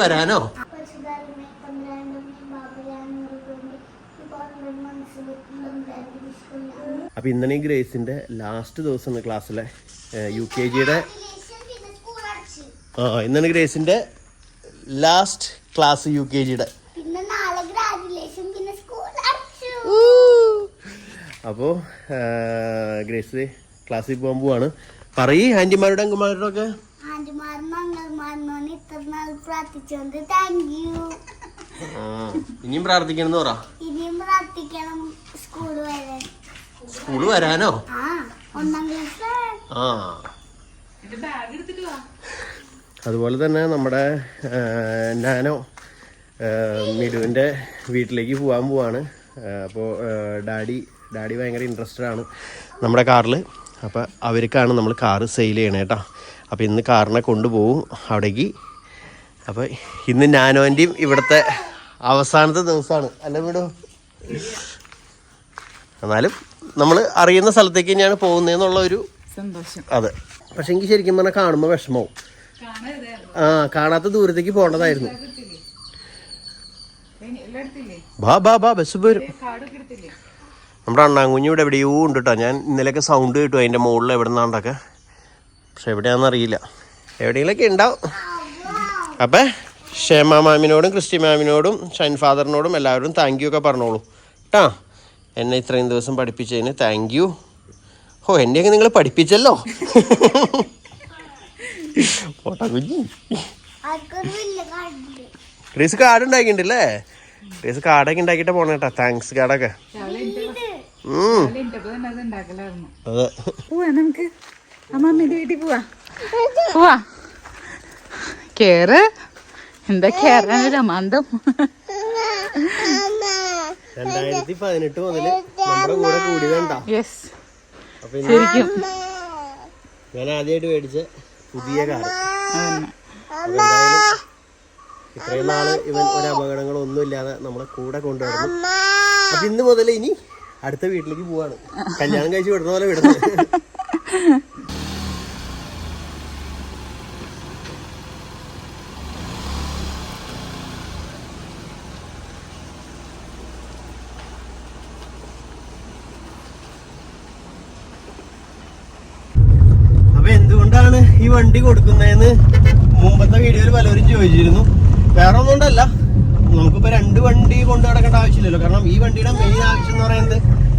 വരാനോ? അപ്പൊ ഇന്നലെ ഗ്രേസിന്റെ ലാസ്റ്റ് ദിവസം ക്ലാസ്സിലെ യു കെ ജിയുടെ ആ ഇന്നാണ് ഗ്രേസിന്റെ ലാസ്റ്റ് ക്ലാസ് യു കെ ജിയുടെ അപ്പോൾ ഗ്രേസ് ക്ലാസ്സിൽ പോകാൻ പോവാണ്. പറയ് ആന്റിമാരുടെ അങ്കമാരുടെ ഒക്കെ. പ്രാർത്ഥിച്ചോണ്ട് താങ്ക് യു ആ, ഇനിയും പ്രാർത്ഥിക്കണം എന്ന് പറ. ഇനിയും പ്രാർത്ഥിക്കണം സ്കൂൾ സ്കൂൾ വരാനോ? ആ ഒന്നാം ക്ലാസ് ആ. അതുപോലെ തന്നെ നമ്മുടെ നാനോ ആ, വീട്ടിലേക്ക് പോകാൻ പോവാണ്. അപ്പോൾ ഡാഡി ഡാഡി ഭയങ്കര ഇൻട്രസ്റ്റഡ് ആണ് നമ്മുടെ കാറിൽ. അപ്പോൾ അവർക്കാണ് നമ്മൾ കാറ് സെയിൽ ചെയ്യണേ കേട്ടോ അപ്പോൾ ഇന്ന് കാറിനെ കൊണ്ടുപോകും. അവിടേക്ക് അപ്പോൾ ഇന്ന് നാനോന്റെയും ഇവിടുത്തെ അവസാനത്തെ ദിവസമാണ്. അല്ല വീടോ എന്നാലും നമ്മൾ അറിയുന്ന സ്ഥലത്തേക്ക് തന്നെയാണ് പോകുന്നതെന്നുള്ള ഒരു സന്തോഷം. അതെ. പക്ഷെ എനിക്ക് ശരിക്കും പറഞ്ഞാൽ കാണുമ്പോൾ വിഷമവും. ആ കാണാത്ത ദൂരത്തേക്ക് പോകേണ്ടതായിരുന്നു. ബാ ബാ ബാ ബസ് വരും. നമ്മുടെ അണ്ണാങ്കുഞ്ഞ് ഇവിടെ എവിടെയോ ഉണ്ട് കേട്ടോ ഞാൻ ഇന്നലെയൊക്കെ സൗണ്ട് കേട്ടു അതിന്റെ മുകളിൽ എവിടെ നിന്നാണ്ടൊക്കെ പക്ഷെ എവിടെയാണെന്ന് അറിയില്ല. എവിടെയെങ്കിലൊക്കെ ഉണ്ടാവും. അപ്പം ഷേമ മാമിനോടും ക്രിസ്റ്റി മാമിനോടും ഷൈൻ ഫാദറിനോടും എല്ലാവരും താങ്ക് യു ഒക്കെ പറഞ്ഞോളൂ. കേട്ടാ എന്നെ ഇത്രയും ദിവസം പഠിപ്പിച്ചതിന് താങ്ക് യു ഓ എന്നെയൊക്കെ നിങ്ങൾ പഠിപ്പിച്ചല്ലോ? ക്രീസ് കാർഡ് ഉണ്ടാക്കിയിട്ടുണ്ടല്ലേ ക്രീസ് കാർഡൊക്കെ ഉണ്ടാക്കിയിട്ട് പോണ കേട്ടാ താങ്ക്സ് കാർഡൊക്കെ അത് നമുക്ക് അമ്മമ്മയുടെ വീട്ടിൽ പോവാ. പോവാ. കേറ് എന്താ കേറാനൊരു അമാന്തം രണ്ടായിരത്തി പതിനെട്ട് മുതൽ നമ്മുടെ കൂടെ കൂടിയതാണ്ടാ യെസ് ശരിക്കും. ഞാൻ ആദ്യമായിട്ട് മേടിച്ച പുതിയ കാറ്. ഇത്രയും നാൾ ഇവൻ ഒരു അപകടങ്ങളൊന്നും ഇല്ലാതെ നമ്മളെ കൂടെ കൊണ്ടുവരുന്നു. അപ്പൊ ഇന്ന് മുതൽ ഇനി അടുത്ത വീട്ടിലേക്ക് പോവാണ്. കല്യാണം കഴിച്ച് വിടുന്ന പോലെ വിടുന്നത് അപ്പൊ എന്തുകൊണ്ടാണ് ഈ വണ്ടി കൊടുക്കുന്നതെന്ന് മുമ്പത്തെ വീഡിയോയിൽ പലരും ചോദിച്ചിരുന്നു. വേറെ ഒന്നുകൊണ്ടല്ല നമുക്കിപ്പോൾ നമുക്കിപ്പോ രണ്ട് വണ്ടി കൊണ്ടു നടക്കേണ്ട ആവശ്യമില്ലല്ലോ. കാരണം ഈ വണ്ടിയുടെ മെയിൻ ആവശ്യം എന്ന് പറയുന്നത്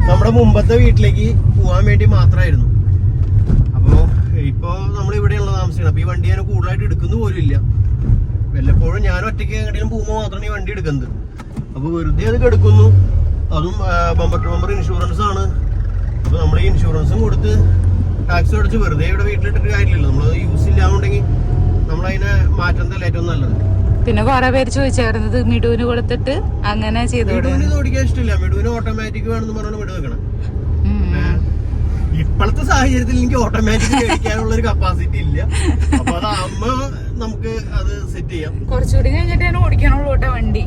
നമ്മുടെ മുമ്പത്തെ വീട്ടിലേക്ക് പോകാൻ വേണ്ടി മാത്രമായിരുന്നു. അപ്പോൾ ഇപ്പോൾ നമ്മൾ ഇവിടെയുള്ള താമസിക്കണം. അപ്പോൾ ഈ വണ്ടി ഞാൻ കൂടുതലായിട്ട് എടുക്കുന്നു പോലും ഇല്ല. വല്ലപ്പോഴും ഞാൻ ഒറ്റയ്ക്ക് എങ്ങനെയും പോകുമ്പോൾ മാത്രമാണ് ഈ വണ്ടി എടുക്കുന്നത്. അപ്പോൾ വെറുതെ അത് കെടുക്കുന്നു. അതും ബമ്പർ ടു ബമ്പർ ഇൻഷുറൻസ് ആണ്. അപ്പോൾ നമ്മൾ ഈ ഇൻഷുറൻസും കൊടുത്ത് ടാക്സ് അടച്ച് വെറുതെ ഇവിടെ വീട്ടിലിട്ടിട്ട് കാര്യമില്ലല്ലോ. നമ്മൾ യൂസ് ഇല്ലാന്നുണ്ടെങ്കിൽ നമ്മളതിനെ മാറ്റുന്നതല്ല ഏറ്റവും നല്ലത്. പിന്നെ കുറെ പേര് ചോദിച്ചായിരുന്നത് മിടുവിന് കൊടുത്തിട്ട് അങ്ങനെ ചെയ്തു ഓടിക്കാൻ ഇഷ്ടമില്ല. മിഡുവിന് ഓട്ടോമാറ്റിക് വേണമെന്ന് പറഞ്ഞാണ് മിഡു വെക്കണം. ഇപ്പോഴത്തെ സാഹചര്യത്തിൽ എനിക്ക് ഓട്ടോമാറ്റിക് മേടിക്കാനുള്ള ഒരു കപ്പാസിറ്റി ഇല്ല. അപ്പൊ അത് അമ്മ നമുക്ക് അത് സെറ്റ് ചെയ്യാം. കുറച്ചുകൂടി കഴിഞ്ഞിട്ട് ഞാൻ ഓടിക്കാനുള്ളൂ കേട്ടോ വണ്ടി.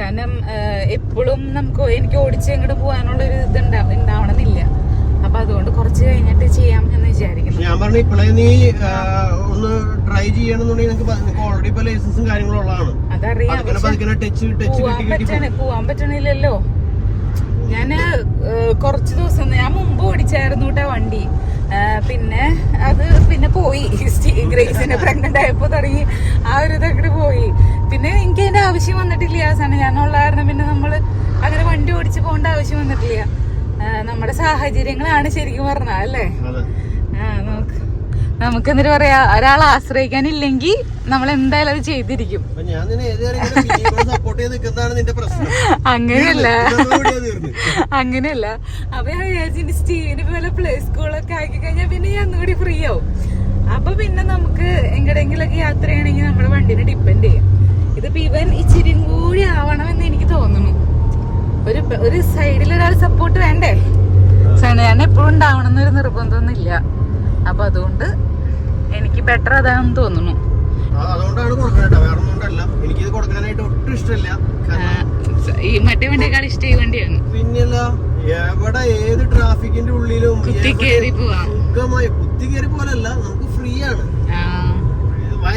കാരണം എപ്പോഴും നമുക്ക് എനിക്ക് ഓടിച്ച് എങ്ങോട്ട് പോകാനുള്ള ഒരു ഇത് ഉണ്ടാ- ഉണ്ടാവണമെന്നില്ല. അപ്പൊ അതുകൊണ്ട് കുറച്ച് കഴിഞ്ഞിട്ട് ചെയ്യാം എന്ന് വിചാരിക്കുന്നു. ഞാൻ പറഞ്ഞു ഇപ്പോഴേ നീ ഒന്ന് ട്രൈ ചെയ്യണമെന്നുണ്ടെങ്കിൽ നിനക്ക് നിനക്ക് ഓൾറെഡി ഇപ്പൊ ലൈസൻസും കാര്യങ്ങളും ഉള്ളതാണ്. അതറിയാം. ടച്ച് ടച്ച് പോവാൻ പറ്റണില്ലല്ലോ. ഞാൻ കുറച്ച് ദിവസം ഞാൻ മുമ്പ് ഓടിച്ചായിരുന്നു കേട്ടോ വണ്ടി. പിന്നെ അത് പിന്നെ പോയി. ഗ്രേസിന്റെ ഗ്രേസിനെ പ്രഗ്നന്റ് ആയപ്പോ തുടങ്ങി. ആ ഒരു ഇതൊക്കെ പോയി. പിന്നെ എനിക്ക് അതിന്റെ ആവശ്യം വന്നിട്ടില്ല ആ സാധനം ഞാനുള്ള കാരണം പിന്നെ നമ്മൾ അങ്ങനെ വണ്ടി ഓടിച്ച് പോകേണ്ട ആവശ്യം വന്നിട്ടില്ല. നമ്മുടെ സാഹചര്യങ്ങളാണ് ശരിക്കും പറഞ്ഞ അല്ലേ? നമുക്ക് നമുക്ക് എന്നിട്ട് പറയാ ഒരാളെ ആശ്രയിക്കാനില്ലെങ്കിൽ നമ്മൾ എന്തായാലും അത് ചെയ്തിരിക്കും. അങ്ങനെയല്ല. അങ്ങനെയല്ല. അപ്പൊ ഞാൻ സ്റ്റീവിന് പോലെ പ്ലേ സ്കൂളൊക്കെ ആക്കി കഴിഞ്ഞാൽ പിന്നെ ഞാൻ ഒന്നുകൂടി ഫ്രീ ആവും. അപ്പൊ പിന്നെ നമുക്ക് എങ്ങടെങ്കിലൊക്കെ യാത്ര ചെയ്യണമെങ്കിൽ നമ്മുടെ വണ്ടിനെ ഡിപ്പെൻഡ് ചെയ്യും. ഇതിപ്പോ ഇവൻ ഇച്ചിരി കൂടി ആവണമെന്ന് എനിക്ക് തോന്നുന്നു. ഒരു ഒരു സൈഡിൽ ഒരാൾ സപ്പോർട്ട് വേണ്ടേ? ഞാൻ എപ്പോഴും ഉണ്ടാവണം എന്നൊരു നിർബന്ധമൊന്നുമില്ല. അപ്പൊ അതുകൊണ്ട് എനിക്ക് ബെറ്റർ അതാണെന്ന് തോന്നുന്നു. ആ, അതുകൊണ്ടാണ് കൊടുക്കണേട്ടോ വേറെ ഒന്നും കൊണ്ടല്ല. എനിക്കിത് കൊടുക്കാനായിട്ട് ഒട്ടും ഇഷ്ടമില്ല. കാരണം ഈ മറ്റേ വണ്ടിയേക്കാൾ ഇഷ്ടം ഈ വണ്ടിയാണ്. പിന്നല്ല എവിടെ ഏത് ട്രാഫിക്കിന്റെ ഉള്ളിലും കുത്തി കേറി പോവാം. സുഖമായി കുത്തി കയറി പോലല്ല. നമുക്ക്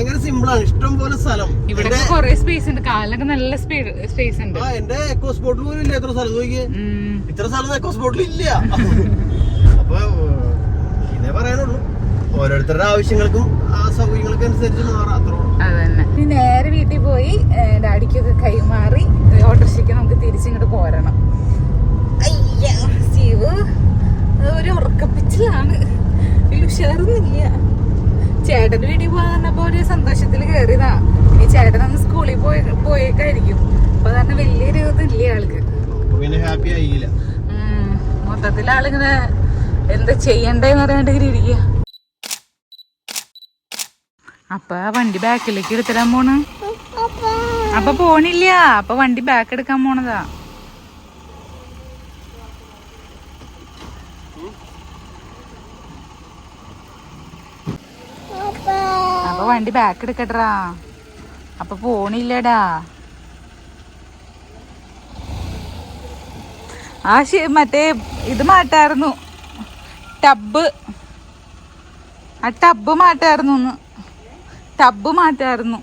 ഭയങ്കര സിമ്പിൾ ആണ് ഇഷ്ടം പോലെ സ്ഥലം. ഇവിടെ കൊറേ സ്പേസ് ഉണ്ട്. കാലൊക്കെ നല്ല സ്പേസ് ഉണ്ട്. ആ എന്റെ എക്കോ സ്പോട്ട് പോലും ഇല്ല എത്ര സ്ഥലം നോക്കിയേ. ഇത്ര സ്ഥലം എക്കോ സ്പോട്ടിൽ ഇല്ല. അപ്പൊ ഇതേ പറയാനുള്ളൂ. ഓരോരുത്തരുടെ ആവശ്യങ്ങൾക്കും ആ സൗകര്യങ്ങൾക്കും അനുസരിച്ച് മാറാം അത്ര നേരെ വീട്ടിൽ പോയി ഡാഡിക്കൊക്കെ കൈമാറി ഓട്ടോറിക്ഷയ്ക്ക് നമുക്ക് തിരിച്ചിങ്ങോട്ട് പോരണം. അയ്യോ സ്റ്റീവ് ഒരു ഉറക്കപ്പിച്ചിലാണ്. ഉഷാറൊന്നും ഉഷാറൊന്നുമില്ല. ചേട്ടന്റെ വീട്ടിൽ പോകാൻ പറഞ്ഞപ്പോ ഒരു സന്തോഷത്തിൽ കയറിയതാ ഇനി ചേട്ടൻ അന്ന് സ്കൂളിൽ പോയി പോയേക്കായിരിക്കും. അപ്പൊ കാരണം വലിയൊരു ഇതില്ല ആൾക്ക്. മൊത്തത്തിൽ ആളിങ്ങനെ എന്താ ചെയ്യണ്ടേന്ന് അറിയാണ്ട് ഇങ്ങനെ ഇരിക്കുക അപ്പൊ വണ്ടി ബാക്കിലേക്ക് എടുത്തിടാൻ പോണ്. അപ്പൊ പോണില്ല. അപ്പൊ വണ്ടി ബാക്ക് എടുക്കാൻ പോണതാ. അപ്പൊ വണ്ടി ബാക്ക് എടുക്കട്ടാ അപ്പൊ പോണില്ലടാ. ആ മറ്റേ ഇത് മാറ്റായിരുന്നു. ടബ്. ആ ടബ് മാറ്റായിരുന്നു ഒന്ന്. ടബ് മാറ്റായിരുന്നു.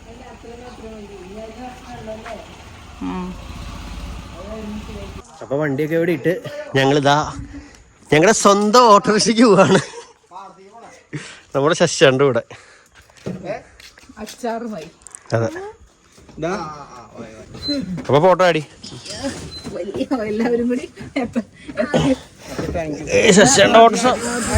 അപ്പൊ വണ്ടിയൊക്കെ ഇവിടെ ഇട്ട് ഞങ്ങളിതാ ഞങ്ങളുടെ സ്വന്തം ഓട്ടോറിക്ഷയ്ക്ക് പോവാണ്. നമ്മുടെ ശശിയുണ്ട് ഇവിടെ. അച്ചാറുമായി അതെ അപ്പൊ ഫോട്ടോ അടി എല്ലാവരും കൂടി എപ്പ- ശശിയുടെ ആ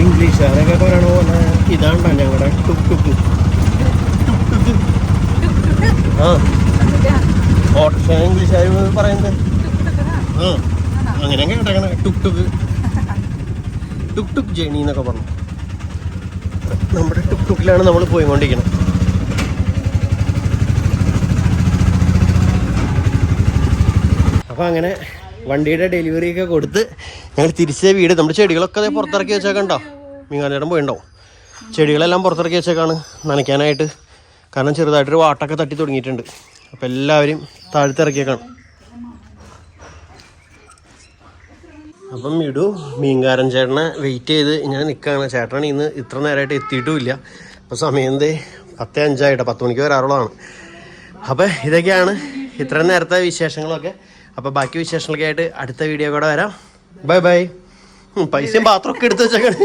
ഇംഗ്ലീഷ് അതൊക്കെ പറയണ പോലെ ഇതാണ്ടാ ഞങ്ങളുടെ ടുക് ടുക്ക് ആ. ഓട്ടോറിക്ഷ ഇംഗ്ലീഷുകാർ പറയുന്നത്. ആ. അങ്ങനെ. കേട്ടേക്കണേ tuk tuk tuk tuk journey എന്നൊക്കെ പറഞ്ഞു. നമ്മുടെ ടുക് ടുക്കിലാണ് നമ്മൾ പോയിക്കൊണ്ടിരിക്കുന്നത് അപ്പൊ അങ്ങനെ വണ്ടിയുടെ ഡെലിവറി ഒക്കെ കൊടുത്ത് ഞങ്ങൾ തിരിച്ച വീട് നമ്മുടെ ചെടികളൊക്കെ അതേ പുറത്തിറക്കി വെച്ചേക്കണ്ടോ മീങ്ങാനിടം പോയിണ്ടാവും ചെടികളെല്ലാം പുറത്തിറക്കി വെച്ചേക്കാണ് നനയ്ക്കാനായിട്ട്. കാരണം ചെറുതായിട്ടൊരു വാട്ടൊക്കെ തട്ടി തുടങ്ങിയിട്ടുണ്ട്. അപ്പം എല്ലാവരും താഴ്ത്തിറക്കിയേക്കാണ്. അപ്പം ഇടു മീൻകാരൻ ചേട്ടനെ വെയിറ്റ് ചെയ്ത് ഇങ്ങനെ നിൽക്കുകയാണ് ചേട്ടൻ ഇന്ന് ഇത്ര നേരമായിട്ട് എത്തിയിട്ടുമില്ല. അപ്പോൾ സമയം എന്തേ? പത്തേ അഞ്ചായിട്ടോ പത്ത് മണിക്ക് വരാറുള്ളതാണ്. അപ്പോൾ ഇതൊക്കെയാണ് ഇത്രയും നേരത്തെ വിശേഷങ്ങളൊക്കെ. അപ്പോൾ ബാക്കി വിശേഷങ്ങളൊക്കെ ആയിട്ട് അടുത്ത വീഡിയോ കൂടെ വരാം. ബൈ ബൈ പൈസയും പാത്രമൊക്കെ എടുത്ത് വെച്ചേക്കാണ്.